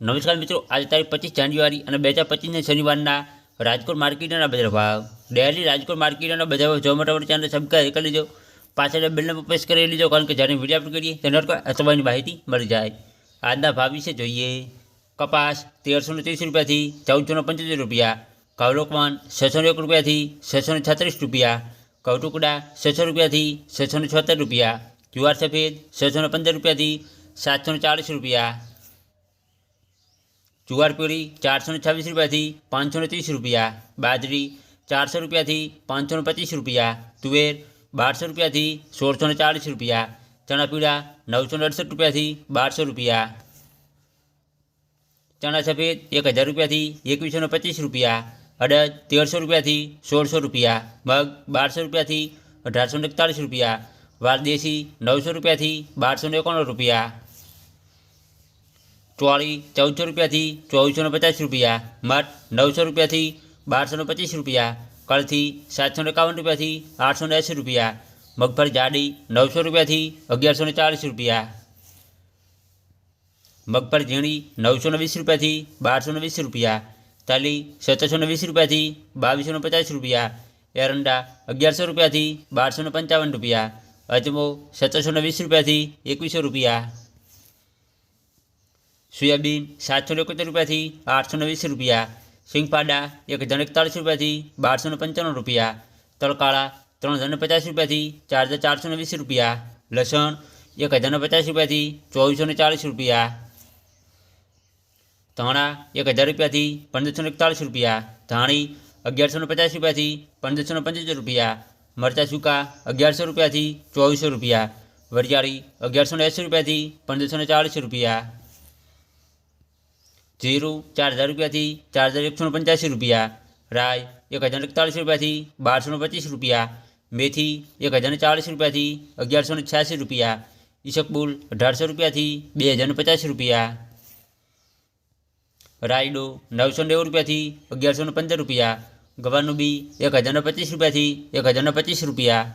નમસ્કાર મિત્રો, આજે તારીખ પચીસ જાન્યુઆરી અને બે હજાર પચીસને શનિવારના રાજકોટ માર્કેટના બજાર ભાવ. ડેલી રાજકોટ માર્કેટના બજાર ભાવ જોવા માટે અમારી ચેનલ સબસ્ક્રાઈબ કરી લેજો. પાછળ બિલને પ્રેસ કરી લેજો, કારણ કે જ્યારે વીડિયો અપલોડ કરીએ તેનો અથવાની માહિતી મળી જાય. આજના ભાવ વિશે જોઈએ. કપાસ તેરસો ત્રીસ રૂપિયાથી ચૌદસો પંચોતેર રૂપિયા. કવલોકવાન છસો એક રૂપિયાથી છસો છત્રીસ રૂપિયા. કવટુકડા છસો રૂપિયાથી છસો છોતેર રૂપિયા. જુવાર સફેદ છસો પંદર રૂપિયાથી સાતસો ચાલીસ રૂપિયા. જુવાર પીળી ચારસો ને છવ્વીસ રૂપિયાથી પાંચસો ને ત્રીસ રૂપિયા બાજરી ચારસો રૂપિયાથી પાંચસો ને પચીસ રૂપિયા તુવેર બારસો રૂપિયાથી સોળસો ને ચાલીસ રૂપિયા ચણા પીળા નવસો ને અડસઠ રૂપિયાથી બારસો રૂપિયા ચણા સફેદ એક હજાર રૂપિયાથી એકવીસો ને પચીસ રૂપિયા અડદ તેરસો રૂપિયાથી સોળસો રૂપિયા મગ બારસો રૂપિયાથી અઢારસો ને એકતાલીસ રૂપિયા વારદેશી નવસો રૂપિયાથી બારસો ને એકોણું રૂપિયા ચોળી ચૌદસો રૂપિયાથી ચોવીસો ને પચાસ રૂપિયા મઠ નવસો રૂપિયાથી બારસો ને પચીસ રૂપિયા કળથી સાતસો ને એકાવન રૂપિયાથી આઠસો ને એંસી રૂપિયા મગફળી જાડી નવસો રૂપિયાથી અગિયારસો ને ચાલીસ રૂપિયા મગફળી ઝીણી નવસો ને વીસ રૂપિયાથી બારસો ને વીસ રૂપિયા તલી સત્તરસો ને વીસ રૂપિયાથી બાવીસો ને પચાસ રૂપિયા એરંડા અગિયારસો રૂપિયાથી બારસો ને પંચાવન રૂપિયા અજમો સત્તરસો ને વીસ રૂપિયાથી એકવીસો રૂપિયા સોયાબીન સાતસો ને એકોતેર રૂપિયાથી આઠસો ને વીસ રૂપિયા સિંગપાડા એક હજાર એકતાળીસ રૂપિયાથી બારસો ને પંચાણું રૂપિયા તલકાળા ત્રણ હજાર ને પચાસ રૂપિયાથી ચાર હજાર ચારસો ને વીસ રૂપિયા લસણ એક હજાર ને પચાસ રૂપિયાથી ચોવીસો ને ચાલીસ રૂપિયા ધાણા એક હજાર રૂપિયાથી પંદરસો ને એકતાળીસ રૂપિયા ધાણી અગિયારસો ને પચાસ રૂપિયાથી પંદરસો ને પંચોતેર રૂપિયા મરચાં સૂકા અગિયારસો રૂપિયાથી ચોવીસો રૂપિયા વરિયાળી અગિયારસો ને એંસી રૂપિયાથી પંદરસો ને ચાલીસ રૂપિયા જીરું ચાર હજાર રૂપિયાથી ચાર હજાર એકસો ને પંચ્યાસી રૂપિયા રાય એક હજાર એકતાળીસ રૂપિયાથી બારસો ને પચીસ રૂપિયા મેથી એક હજાર ને ચાલીસ રૂપિયાથી અગિયારસો ને છ્યાસી રૂપિયા ઈસકબુલ અઢારસો રૂપિયાથી બે હજાર ને પચાસ રૂપિયા રાયડો નવસો નેવું રૂપિયાથી અગિયારસો ને પંદર રૂપિયા ગવાનું બી એક હજાર ને પચીસ રૂપિયાથી એક હજાર ને પચીસ રૂપિયા